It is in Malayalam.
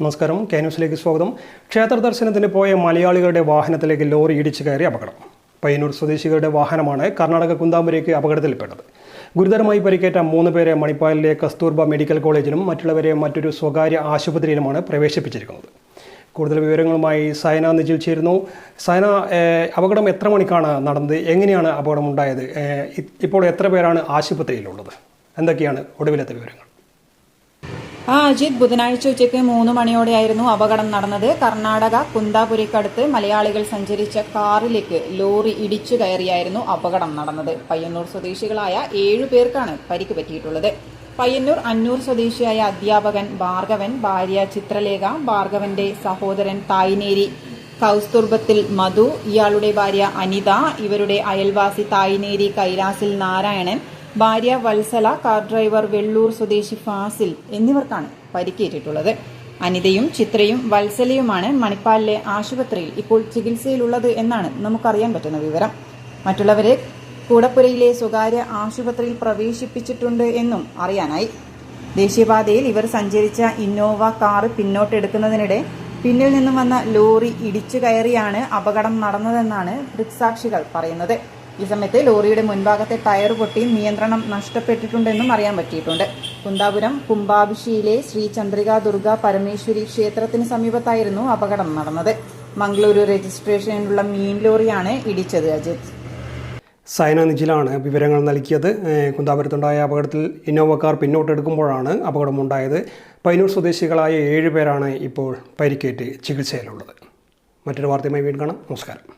നമസ്കാരം. കെ ന്യൂസിലേക്ക് സ്വാഗതം. ക്ഷേത്ര ദർശനത്തിന് പോയ മലയാളികളുടെ വാഹനത്തിലേക്ക് ലോറി ഇടിച്ചു കയറി അപകടം. പയ്യന്നൂർ സ്വദേശികളുടെ വാഹനമാണ് കർണാടക കുന്താമ്പുരയ്ക്ക് അപകടത്തിൽപ്പെട്ടത്. ഗുരുതരമായി പരിക്കേറ്റ മൂന്ന് പേരെ മണിപ്പാലിലെ കസ്തൂർബ മെഡിക്കൽ കോളേജിലും മറ്റുള്ളവരെ മറ്റൊരു സ്വകാര്യ ആശുപത്രിയിലുമാണ് പ്രവേശിപ്പിച്ചിരിക്കുന്നത്. കൂടുതൽ വിവരങ്ങളുമായി സയന നിജിൽ ചേരുന്നു. സയന അപകടം എത്ര മണിക്കാണ് നടന്നത്? എങ്ങനെയാണ് അപകടം ഉണ്ടായത് ഇപ്പോൾ എത്ര പേരാണ് ആശുപത്രിയിലുള്ളത്? എന്തൊക്കെയാണ് ഒടുവിലത്തെ വിവരങ്ങൾ? ആ അജിത് ബുധനാഴ്ച ഉച്ചയ്ക്ക് മൂന്ന് മണിയോടെയായിരുന്നു അപകടം നടന്നത്. കർണാടക കുന്താപുരിക്കടുത്ത് മലയാളികൾ സഞ്ചരിച്ച കാറിലേക്ക് ലോറി ഇടിച്ചു കയറിയായിരുന്നു അപകടം നടന്നത്. പയ്യന്നൂർ സ്വദേശികളായ ഏഴു പേർക്കാണ് പരിക്ക് പറ്റിയിട്ടുള്ളത്. പയ്യന്നൂർ അന്നൂർ സ്വദേശിയായ അധ്യാപകൻ ഭാർഗവൻ ഭാര്യ ചിത്രലേഖ ഭാർഗവന്റെ സഹോദരൻ തായ്നേരി കൗസ്തുർബത്തിൽ മധു ഇയാളുടെ ഭാര്യ അനിത ഇവരുടെ അയൽവാസി തായ്നേരി കൈലാസിൽ നാരായണൻ ഭാര്യ വത്സല കാർ ഡ്രൈവർ വെള്ളൂർ സ്വദേശി ഫാസിൽ എന്നിവർക്കാണ് പരിക്കേറ്റിട്ടുള്ളത്. അനിതയും ചിത്രയും വത്സലയുമാണ് മണിപ്പാലിലെ ആശുപത്രിയിൽ ഇപ്പോൾ ചികിത്സയിലുള്ളത് എന്നാണ് നമുക്കറിയാൻ പറ്റുന്ന വിവരം. മറ്റുള്ളവരെ കൂടപ്പുരയിലെ സ്വകാര്യ ആശുപത്രിയിൽ പ്രവേശിപ്പിച്ചിട്ടുണ്ട് എന്നും അറിയാനായി. ദേശീയപാതയിൽ ഇവർ സഞ്ചരിച്ച ഇന്നോവ കാർ പിന്നോട്ടെടുക്കുന്നതിനിടെ പിന്നിൽ നിന്നും വന്ന ലോറി ഇടിച്ചു കയറിയാണ് അപകടം നടന്നതെന്നാണ് ദൃക്സാക്ഷികൾ പറയുന്നത്. ഈ സമയത്ത് ലോറിയുടെ മുൻഭാഗത്തെ ടയർ പൊട്ടി നിയന്ത്രണം നഷ്ടപ്പെട്ടിട്ടുണ്ടെന്നും അറിയാൻ പറ്റിയിട്ടുണ്ട്. കുന്താപുരം കുംഭാഭിഷിയിലെ ശ്രീ ചന്ദ്രിക ദുർഗ പരമേശ്വരി ക്ഷേത്രത്തിന് സമീപത്തായിരുന്നു അപകടം നടന്നത്. മംഗളൂരു രജിസ്ട്രേഷനിലുള്ള മീൻ ലോറിയാണ് ഇടിച്ചത് അജിത്. സൈന നിജിലാണ് വിവരങ്ങൾ നൽകിയത്. കുന്താപുരത്തുണ്ടായ അപകടത്തിൽ ഇന്നോവക്കാർ കാർ പിന്നോട്ടെടുക്കുമ്പോഴാണ് അപകടമുണ്ടായത്. പൈനൂർ സ്വദേശികളായ ഏഴ് പേരാണ് ഇപ്പോൾ പരിക്കേറ്റ് ചികിത്സയിലുള്ളത്. മറ്റൊരു വാർത്തയുമായി വീണ്ടും കാണാം. നമസ്കാരം.